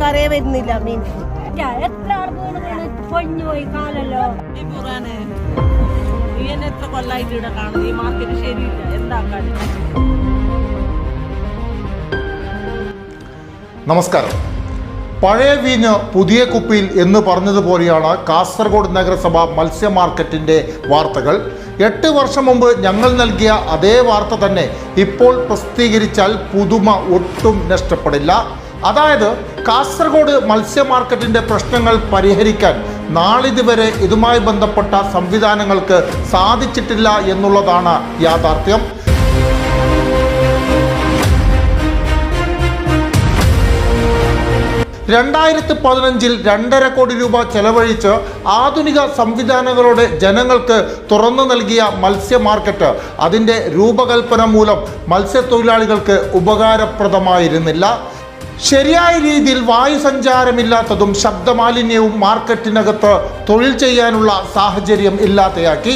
ആൾക്കാരേ വരുന്നില്ല മീൻ. എത്ര ആൾ വീണ് വീണ് പൊഞ്ഞു പോയി കാലല്ലോ. എത്ര കൊല്ലായിട്ട് ഇവിടെ ഈ മാർക്കറ്റ് ശരിയില്ല എന്താക്കാൻ നമസ്കാരം. പഴയ വീഞ്ഞ് പുതിയ കുപ്പിയിൽ എന്ന് പറഞ്ഞതുപോലെയാണ് കാസർഗോഡ് നഗരസഭ മത്സ്യ മാർക്കറ്റിന്റെ വാർത്തകൾ. എട്ട് വർഷം മുമ്പ് ഞങ്ങൾ നൽകിയ അതേ വാർത്ത തന്നെ ഇപ്പോൾ പ്രസിദ്ധീകരിച്ചാൽ പുതുമ ഒട്ടും നഷ്ടപ്പെടില്ല. അതായത് കാസർഗോഡ് മത്സ്യ മാർക്കറ്റിന്റെ പ്രശ്നങ്ങൾ പരിഹരിക്കാൻ നാളിതുവരെ ഇതുമായി ബന്ധപ്പെട്ട സംവിധാനങ്ങൾക്ക് സാധിച്ചിട്ടില്ല എന്നുള്ളതാണ് യാഥാർത്ഥ്യം. രണ്ടായിരത്തി പതിനഞ്ചിൽ രണ്ടര കോടി രൂപ ചെലവഴിച്ച് ആധുനിക സംവിധാനങ്ങളോടെ ജനങ്ങൾക്ക് തുറന്നു നൽകിയ മത്സ്യ മാർക്കറ്റ് അതിന്റെ രൂപകൽപ്പന മൂലം മത്സ്യത്തൊഴിലാളികൾക്ക് ഉപകാരപ്രദമായിരുന്നില്ല. ശരിയായ രീതിയിൽ വായു സഞ്ചാരമില്ലാത്തതും ശബ്ദമാലിന്യവും മാർക്കറ്റിനകത്ത് തൊഴിൽ ചെയ്യാനുള്ള സാഹചര്യം ഇല്ലാതെയാക്കി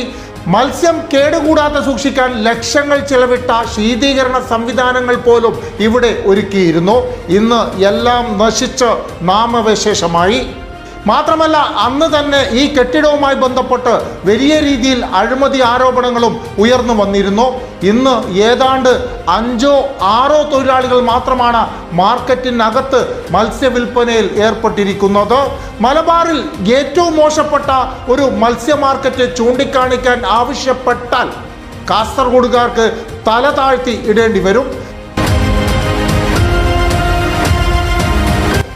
മത്സ്യം കേടുകൂടാതെ സൂക്ഷിക്കാൻ ലക്ഷങ്ങൾ ചെലവിട്ട ശീതീകരണ സംവിധാനങ്ങൾ പോലും ഇവിടെ ഒരുക്കിയിരുന്നു. ഇന്ന് എല്ലാം നശിച്ച് നാമവശേഷമായി. മാത്രമല്ല അന്ന് തന്നെ ഈ കെട്ടിടവുമായി ബന്ധപ്പെട്ട് വലിയ രീതിയിൽ അഴിമതി ആരോപണങ്ങളും ഉയർന്നു വന്നിരുന്നു. ഇന്ന് ഏതാണ്ട് അഞ്ചോ ആറോ തൊഴിലാളികൾ മാത്രമാണ് മാർക്കറ്റിനകത്ത് മത്സ്യവില്പനയിൽ ഏർപ്പെട്ടിരിക്കുന്നത്. മലബാറിൽ ഏറ്റവും മോശപ്പെട്ട ഒരു മത്സ്യ മാർക്കറ്റ് ചൂണ്ടിക്കാണിക്കാൻ ആവശ്യപ്പെട്ടാൽ കാസർഗോഡുകാർക്ക് തല താഴ്ത്തി ഇടേണ്ടി വരും.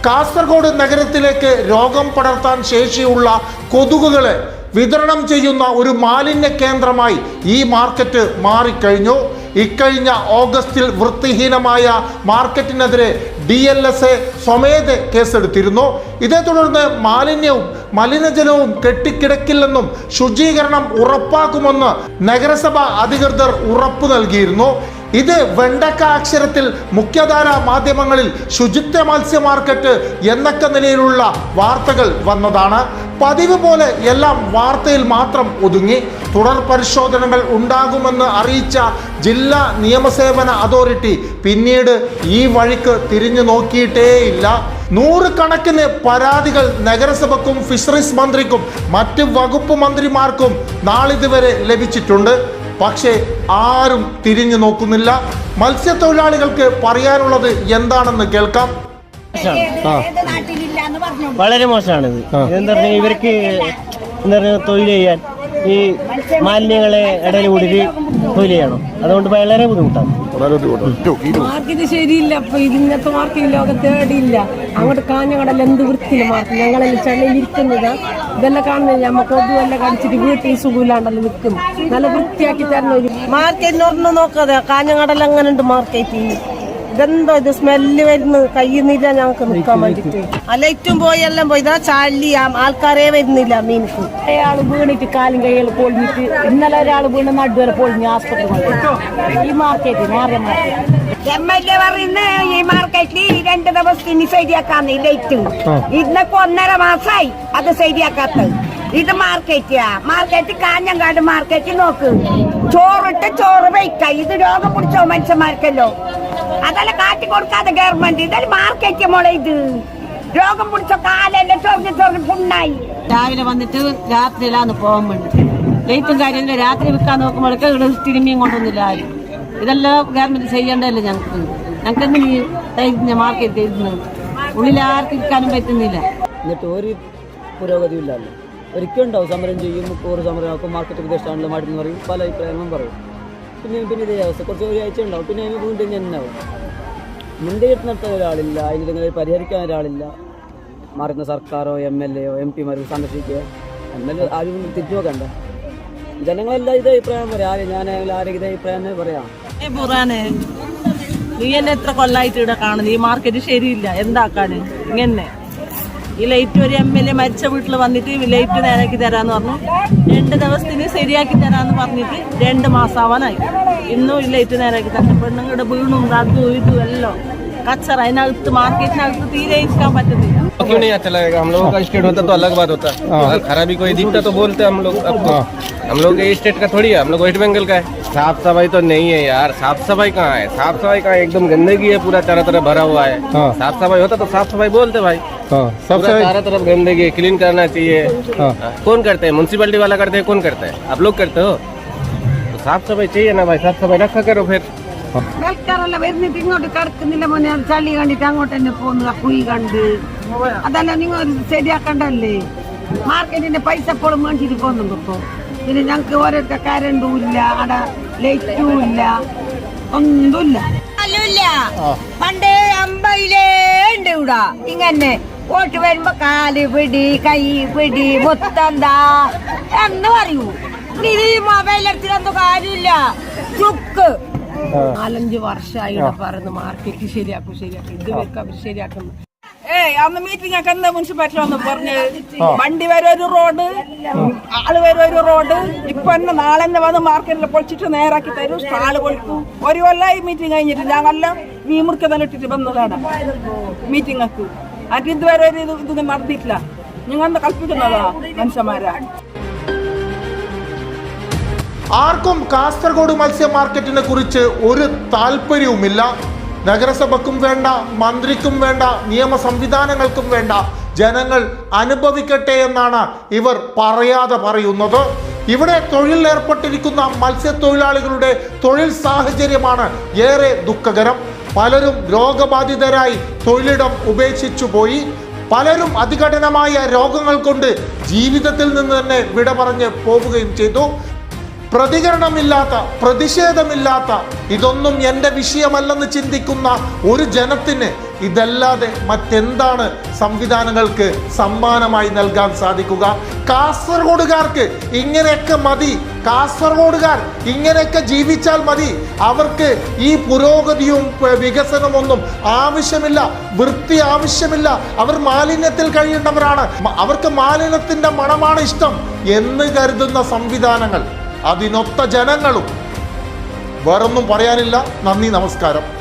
കാസർഗോഡ് നഗരത്തിലേക്ക് രോഗം പടർത്താൻ ശേഷിയുള്ള കൊതുകുകളെ വിതരണം ചെയ്യുന്ന ഒരു മാലിന്യ കേന്ദ്രമായി ഈ മാർക്കറ്റ് മാറിക്കഴിഞ്ഞു. ഇക്കഴിഞ്ഞ ഓഗസ്റ്റിൽ വൃത്തിഹീനമായ മാർക്കറ്റിനെതിരെ ഡി എൽ എസ് എ സ്വമേധ കേസെടുത്തിരുന്നു. ഇതേ തുടർന്ന് മാലിന്യവും മലിനജലവും കെട്ടിക്കിടക്കില്ലെന്നും ശുചീകരണം ഉറപ്പാക്കുമെന്ന് നഗരസഭ അധികൃതർ ഉറപ്പു നൽകിയിരുന്നു. ഇത് വെണ്ടക്ക അക്ഷരത്തിൽ മുഖ്യധാര മാധ്യമങ്ങളിൽ ശുചിത്വ മത്സ്യ മാർക്കറ്റ് എന്നൊക്കെ നിലയിലുള്ള വാർത്തകൾ വന്നതാണ്. പതിവ് പോലെ എല്ലാം വാർത്തയിൽ മാത്രം ഒതുങ്ങി. തുടർ പരിശോധനകൾ ഉണ്ടാകുമെന്ന് അറിയിച്ച ജില്ലാ നിയമസേവന അതോറിറ്റി പിന്നീട് ഈ വഴിക്ക് തിരിഞ്ഞു നോക്കിയിട്ടേയില്ല. നൂറുകണക്കിന് പരാതികൾ നഗരസഭക്കും ഫിഷറീസ് മന്ത്രിക്കും മറ്റ് വകുപ്പ് മന്ത്രിമാർക്കും നാളിതുവരെ ലഭിച്ചിട്ടുണ്ട്. പക്ഷേ ആരും തിരിഞ്ഞു നോക്കുന്നില്ല. മത്സ്യത്തൊഴിലാളികൾക്ക് പറയാനുള്ളത് എന്താണെന്ന് കേൾക്കാം. വളരെ മോശമാണിത്. ഇതെന്താ പറഞ്ഞാൽ ഇവർക്ക് എന്താ പറഞ്ഞാൽ തൊഴിൽ ചെയ്യാൻ ഈ മാലിന്യങ്ങളെ ഇടയിൽ കൂടി തൊഴിൽ ചെയ്യണം. അതുകൊണ്ട് വളരെ ബുദ്ധിമുട്ടാണ്. മാർക്കറ്റ് ശരിയില്ല അപ്പൊ ഇന്നത്തെ മാർക്കറ്റ് ലോകത്ത് എവിടെയില്ല അങ്ങോട്ട് കാഞ്ഞങ്ങടല്ല എന്ത് വൃത്തിയില്ല മാർക്കറ്റ് ഞങ്ങളെല്ലാം ചെള്ളയിൽ ഇരിക്കുന്നതാ. ഇതെല്ലാം കാണുന്നില്ല നമ്മ കൊതുവെല്ലാം കടിച്ചിട്ട് വീട്ടിൽ സുഖമില്ലാണ്ടല്ലോ നിൽക്കും നല്ല വൃത്തിയാക്കി തരണം ഒരു മാർക്കറ്റ് ഒന്നും നോക്കാതെ കാഞ്ഞങ്ങടല്ല അങ്ങനെ ഉണ്ട് മാർക്കറ്റ് ഇതെന്തോ ഇത് സ്മെല്ല് വരുന്നു കഴിയുന്നില്ല ഞങ്ങൾക്ക് നിൽക്കാൻ വേണ്ടിട്ട്. ആ ലൈറ്റും പോയി എല്ലാം പോയി. ഇതാ ചാലി ആൾക്കാരെ വരുന്നില്ല മീൻക്ക് അയാൾ വീണിട്ട് കാലും കൈകൾ പൊളിഞ്ഞിട്ട് ഇന്നലെ ഒരാൾ വീണ് നടുവരെ പൊളിഞ്ഞ് ആസ്പത്രി ഈ മാർക്കറ്റ് നേരെ മാർക്കറ്റ് എം എൽ എ പറയുന്ന ഈ മാർക്കറ്റിൽ രണ്ട് ദിവസത്തിന് ശരിയാക്കാന്ന് ഈ ലൈറ്റ് ഇന്നൊക്കെ ഒന്നര മാസമായി അത് ശരിയാക്കാത്തത്. ഇത് മാർക്കറ്റാ മാർക്കറ്റ് കാഞ്ഞങ്ങാട് മാർക്കറ്റ് നോക്ക്. ചോറിട്ട് ചോറ് വയ്ക്ക. ഇത് രോഗം പിടിച്ചോ മനുഷ്യന്മാർക്കല്ലോ. അതല്ല കാട്ടി കൊടുക്കാതെ ഗവൺമെന്റ്. ഇതല്ല മാർക്കറ്റ് മോളെ ഇത്. രോഗം പിടിച്ച കാലെല്ലാം ചൊറിഞ്ഞ് ചൊറിഞ്ഞ് പുണ്ണായി രാവിലെ വന്നിട്ട് രാത്രിയിലാന്ന് പോകാൻ വേണ്ടി. ലേറ്റും കാര്യമില്ല രാത്രി വിൽക്കാൻ നോക്കുമ്പോഴൊക്കെ ഇവിടെ തിരുമ്മിയും കൊണ്ടൊന്നുമില്ല ആരും. ഇതെല്ലാം ഗവൺമെന്റ് ചെയ്യേണ്ടതല്ലേ ഞങ്ങൾക്ക്? ഞങ്ങൾക്ക് മാർക്കറ്റ് ഉള്ളിൽ ആർക്കും ഇരിക്കാനും പറ്റുന്നില്ല. എന്നിട്ട് ഒരു പുരോഗതിയും ഇല്ലല്ലോ. ഒരിക്കലും ഉണ്ടാവും. സമരം ചെയ്യും മുപ്പൂറ് സമരമാക്കും മാർക്കറ്റ് പ്രദേശമാണല്ലോ മാറ്റി എന്ന് പറയും. പല അഭിപ്രായങ്ങളും പറയും. പിന്നെ പിന്നെ ഇതേ അവസ്ഥ. കുറച്ച് ഒരാഴ്ച ഉണ്ടാവും. പിന്നെ അതിന് വീണ്ടും തന്നെയാവും മുൻകൈയിട്ട് നടത്താൻ ഒരാളില്ല. അതിനെന്തെങ്കിലും പരിഹരിക്കാൻ ഒരാളില്ല. മാറുന്ന സർക്കാരോ എം എൽ എയോ എം പിമാരോ സന്ദർശിക്കുക. എം എൽ എ ആരും തിരിച്ചു നോക്കണ്ട. ജനങ്ങളെല്ലാം ഇതേ അഭിപ്രായം പറയാം. ആരും ഞാനായാലും ആരെങ്കിലും ഇതേ അഭിപ്രായം പറയാം. നീ എന്നെ എത്ര കൊല്ലായിട്ട് ഇവിടെ കാണുന്നു? ഈ മാർക്കറ്റ് ശരിയില്ല. എന്താക്കാന്? ഇങ്ങനെ ഈ ലൈറ്റ് ഒരു എം എൽ എ മരിച്ച വീട്ടിൽ വന്നിട്ട് ലൈറ്റ് നേരാക്കി തരാന്ന് പറഞ്ഞു. രണ്ട് ദിവസത്തിന് ശരിയാക്കി തരാന്ന് പറഞ്ഞിട്ട് രണ്ട് മാസാവാനായി. ഇന്നും ഈ ലൈറ്റ് നേരാക്കി തരണം പെണ്ണുങ്ങളുടെ വീണും അതും ഇതും എല്ലാം. है ना तो मार्केट ना तो इसका तो क्यों नहीं अच्छा लगेगा? हम लोगों का स्टेट होता तो अलग बात होता। हाँ। अगर खराबी कोई दिखता तो बोलते हम लोग। तो हाँ। हम लोग स्टेट का थोड़ी है हम लोग वेस्ट बंगल का है। साफ़ सफ़ाई तो नहीं है यार साफ़ सफ़ाई कहाँ है? साफ़ सफ़ाई कहाँ एकदम गंदगी है पूरा चारों तरफ़ भरा हुआ है। हाँ। साफ़ सफ़ाई होता तो साफ़ सफ़ाई बोलते भाई। सब चारों तरफ़ गंदगी है क्लीन करना चाहिए। कौन करते है? म्यूनसिपलिटी वाला करते है कौन करता है? आप लोग करते हो? तो साफ़ सफ़ाई चाहिए ना भाई साफ़ सफ़ाई रखा करो फिर। ആൾക്കാരെല്ലാം വരുന്നിട്ട് ഇങ്ങോട്ട് കിടക്കുന്നില്ല മോനെ. ചളി കണ്ടിട്ട് അങ്ങോട്ട് തന്നെ പോകുന്നു കുഴി കണ്ട്. അതെല്ലാം നിങ്ങൾ ശരിയാക്കണ്ടല്ലേ? മാർക്കറ്റിന്റെ പൈസ എപ്പോഴും മേടിച്ചിട്ട് പോകുന്നുണ്ട് ഇപ്പോ. പിന്നെ ഞങ്ങൾക്ക് ഓരോരുത്തർ കരണ്ടും ഇല്ല. അവിടെ ലൈറ്റും ഇല്ല. ഒന്നുമില്ല. അല്ല പണ്ട് അമ്പയിലേ ഉണ്ട് ഇവിടെ. ഇങ്ങനെ വോട്ട് വരുമ്പോ കാൽ പിടി കൈ പിടി മുത്തന്താ എന്ന് പറയൂ. ഇത് മൊബൈൽ എടുത്തിട്ടൊന്നും കാര്യമില്ല. ചുക്ക്. നാലഞ്ച് വർഷമായി പറഞ്ഞു പറയുന്നു മാർക്കറ്റ് ശരിയാക്കും ശരിയാക്കും. ഇത് വെക്കാം ശരിയാക്കുന്നു ഏയ് അന്ന് മീറ്റിംഗ് ഒക്കെ എന്താ മുനിസിപ്പാലിറ്റി വന്ന് പറഞ്ഞ് വണ്ടി വരെ ഒരു റോഡ് ആൾ വരെ ഒരു റോഡ്. ഇപ്പൊ തന്നെ നാളെ തന്നെ വന്ന് മാർക്കറ്റിൽ പൊളിച്ചിട്ട് നേരാക്കി തരും സ്റ്റാൾ കൊടുത്തു ഒരു കൊല്ലായി മീറ്റിംഗ് കഴിഞ്ഞിട്ട് ഞങ്ങളെല്ലാം മീൻ തന്നെ ഇട്ടിട്ട് വന്നതാണ് മീറ്റിംഗ് ഒക്കെ. അത് ഇതുവരെ ഒരു ഇത് ഇതൊന്നും നടന്നിട്ടില്ല. നിങ്ങൾ കൽപ്പിക്കുന്നതാ മനുഷ്യന്മാരാ? ആർക്കും കാസർഗോഡ് മത്സ്യ മാർക്കറ്റിനെ കുറിച്ച് ഒരു താല്പര്യവുമില്ല. നഗരസഭക്കും വേണ്ട മന്ത്രിക്കും വേണ്ട നിയമ സംവിധാനങ്ങൾക്കും വേണ്ട ജനങ്ങൾ അനുഭവിക്കട്ടെ എന്നാണ് ഇവർ പറയാതെ പറയുന്നത്. ഇവിടെ തൊഴിൽ ഏർപ്പെട്ടിരിക്കുന്ന മത്സ്യത്തൊഴിലാളികളുടെ തൊഴിൽ സാഹചര്യമാണ് ഏറെ ദുഃഖകരം. പലരും രോഗബാധിതരായി തൊഴിലിടം ഉപേക്ഷിച്ചു പോയി. പലരും അതികഠിനമായ രോഗങ്ങൾ കൊണ്ട് ജീവിതത്തിൽ നിന്ന് തന്നെ വിട പറഞ്ഞ് പോവുകയും ചെയ്തു. പ്രതികരണമില്ലാത്ത പ്രതിഷേധമില്ലാത്ത ഇതൊന്നും എന്റെ വിഷയമല്ലെന്ന് ചിന്തിക്കുന്ന ഒരു ജനത്തിന് ഇതല്ലാതെ മറ്റെന്താണ് സംവിധാനങ്ങൾക്ക് സമ്മാനമായി നൽകാൻ സാധിക്കുക? കാസർഗോഡുകാർക്ക് ഇങ്ങനെയൊക്കെ മതി. കാസർഗോഡുകാർ ഇങ്ങനെയൊക്കെ ജീവിച്ചാൽ മതി. അവർക്ക് ഈ പുരോഗതിയും വികസനമൊന്നും ആവശ്യമില്ല വൃത്തി ആവശ്യമില്ല. അവർ മാലിന്യത്തിൽ കഴിയേണ്ടവരാണ്. അവർക്ക് മാലിന്യത്തിന്റെ മണമാണ് ഇഷ്ടം എന്ന് കരുതുന്ന സംവിധാനങ്ങൾ അതിനൊത്ത ജനങ്ങളും. വേറൊന്നും പറയാനില്ല. നന്ദി നമസ്കാരം.